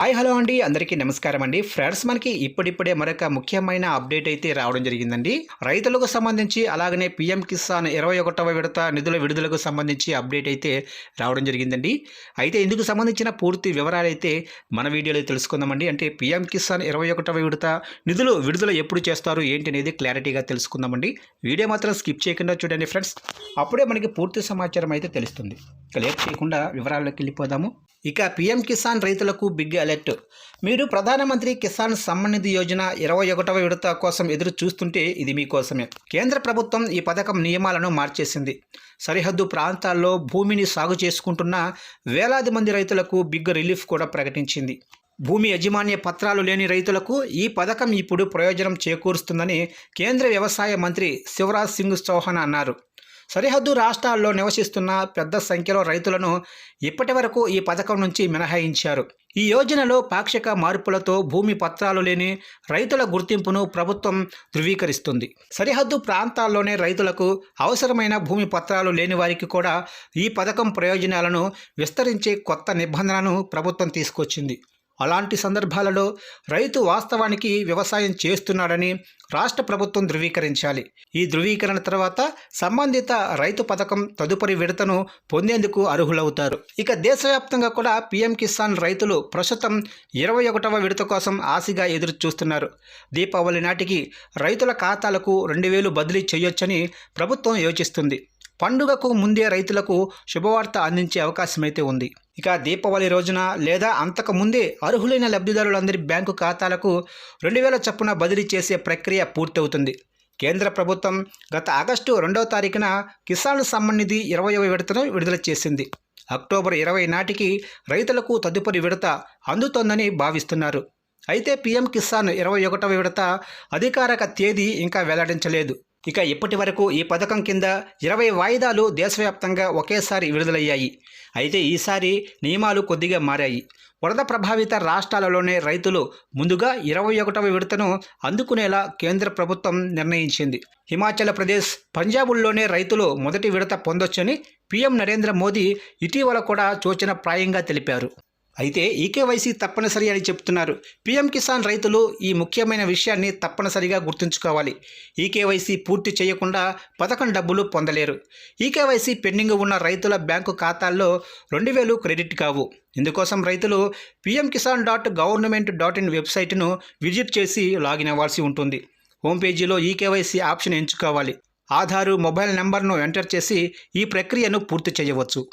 Hi hello అండి. అందరికీ నమస్కారం అండి. ఫ్రెండ్స్ మనకి ఇప్పుడిప్పుడే మరొక ముఖ్యమైన అప్డేట్ అయితే రావడం జరిగిందండి. రైతులకు సంబంధించి అలాగనే పిఎం కిసాన్ ఇరవై ఒకటవ విడత నిధుల విడుదలకు సంబంధించి అప్డేట్ అయితే రావడం జరిగిందండి. అయితే ఇందుకు సంబంధించిన పూర్తి వివరాలు అయితే మన వీడియోలో తెలుసుకుందామండి. అంటే పిఎం కిసాన్ ఇరవై ఒకటవ విడత నిధులు విడుదల ఎప్పుడు చేస్తారు? ఏంటి అనేది క్లారిటీగా తెలుసుకుందామండి. వీడియో మాత్రం స్కిప్ చేయకుండా చూడండి ఫ్రెండ్స్. అప్పుడే మనకి పూర్తి సమాచారం అయితే తెలుస్తుంది. ఇక లేట్ చేయకుండా వివరాల్లోకి వెళ్ళిపోదాము. ఇక పీఎం కిసాన్ రైతులకు బిగ్ అలర్ట్. మీరు ప్రధానమంత్రి కిసాన్ సమ్మాన్ నిధి యోజన ఇరవై ఒకటవ విడత కోసం ఎదురు చూస్తుంటే ఇది మీకోసమే. కేంద్ర ప్రభుత్వం ఈ పథకం నియమాలను మార్చేసింది. సరిహద్దు ప్రాంతాల్లో భూమిని సాగు చేసుకుంటున్న వేలాది మంది రైతులకు బిగ్ రిలీఫ్ కూడా ప్రకటించింది. భూమి యజమాన్య పత్రాలు లేని రైతులకు ఈ పథకం ఇప్పుడు ప్రయోజనం చేకూరుస్తుందని కేంద్ర వ్యవసాయ మంత్రి శివరాజ్ సింగ్ చౌహాన్ అన్నారు. సరిహద్దు రాష్ట్రాల్లో నివసిస్తున్న పెద్ద సంఖ్యలో రైతులను ఇప్పటి వరకు ఈ పథకం నుంచి మినహాయించారు. ఈ యోజనలో పాక్షిక మార్పులతో భూమి పత్రాలు లేని రైతుల గుర్తింపును ప్రభుత్వం ధృవీకరిస్తుంది. సరిహద్దు ప్రాంతాల్లోనే రైతులకు అవసరమైన భూమి పత్రాలు లేని వారికి కూడా ఈ పథకం ప్రయోజనాలను విస్తరించే కొత్త నిబంధనను ప్రభుత్వం తీసుకొచ్చింది. అలాంటి సందర్భాలలో రైతు వాస్తవానికి వ్యవసాయం చేస్తున్నాడని రాష్ట్ర ప్రభుత్వం ధృవీకరించాలి. ఈ ధృవీకరణ తర్వాత సంబంధిత రైతు పథకం తదుపరి విడతను పొందేందుకు అర్హులవుతారు. ఇక దేశవ్యాప్తంగా కూడా పీఎం కిసాన్ రైతులు ప్రస్తుతం ఇరవై ఒకటవ విడత కోసం ఆశగా ఎదురు చూస్తున్నారు దీపావళి నాటికి రైతుల ఖాతాలకు రెండు వేలు బదిలీ చేయొచ్చని ప్రభుత్వం యోచిస్తుంది. పండుగకు ముందే రైతులకు శుభవార్త అందించే అవకాశం అయితే ఉంది. ఇక దీపావళి రోజున లేదా అంతకు ముందే అర్హులైన లబ్ధిదారులందరి బ్యాంకు ఖాతాలకు రెండు వేల చొప్పున బదిలీ చేసే ప్రక్రియ పూర్తవుతుంది. కేంద్ర ప్రభుత్వం గత ఆగస్టు రెండవ తారీఖున కిసాన్ సమ్మాన్ నిధి విడతను విడుదల చేసింది. అక్టోబర్ ఇరవై నాటికి రైతులకు తదుపరి విడత అందుతోందని భావిస్తున్నారు. అయితే పీఎం కిసాన్ ఇరవై ఒకటవ విడత అధికారిక తేదీ ఇంకా వెల్లడించలేదు. ఇక ఇప్పటి వరకు ఈ పథకం కింద ఇరవై వాయిదాలు దేశవ్యాప్తంగా ఒకేసారి విడుదలయ్యాయి. అయితే ఈసారి నియమాలు కొద్దిగా మారాయి. వరద ప్రభావిత రాష్ట్రాలలోనే రైతులు ముందుగా ఇరవై ఒకటవ విడతను అందుకునేలా కేంద్ర ప్రభుత్వం నిర్ణయించింది. హిమాచల్ ప్రదేశ్ పంజాబుల్లోనే రైతులు మొదటి విడత పొందొచ్చని పీఎం నరేంద్ర మోదీ ఇటీవల కూడా సూచన ప్రాయంగా తెలిపారు. అయితే ఈకేవైసీ తప్పనిసరి అని చెప్తున్నారు. పీఎం కిసాన్ రైతులు ఈ ముఖ్యమైన విషయాన్ని తప్పనిసరిగా గుర్తుంచుకోవాలి. ఈకేవైసీ పూర్తి చేయకుండా పథకం డబ్బులు పొందలేరు. ఈకేవైసీ పెండింగ్ ఉన్న రైతుల బ్యాంకు ఖాతాల్లో రెండు వేలు క్రెడిట్ కావు. ఇందుకోసం రైతులు PM Kisan dot government dot in వెబ్సైట్ను విజిట్ చేసి లాగిన్ అవ్వాల్సి ఉంటుంది. హోమ్ పేజీలో ఈకేవైసీ ఆప్షన్ ఎంచుకోవాలి. ఆధారు మొబైల్ నెంబర్ను ఎంటర్ చేసి ఈ ప్రక్రియను పూర్తి చేయవచ్చు.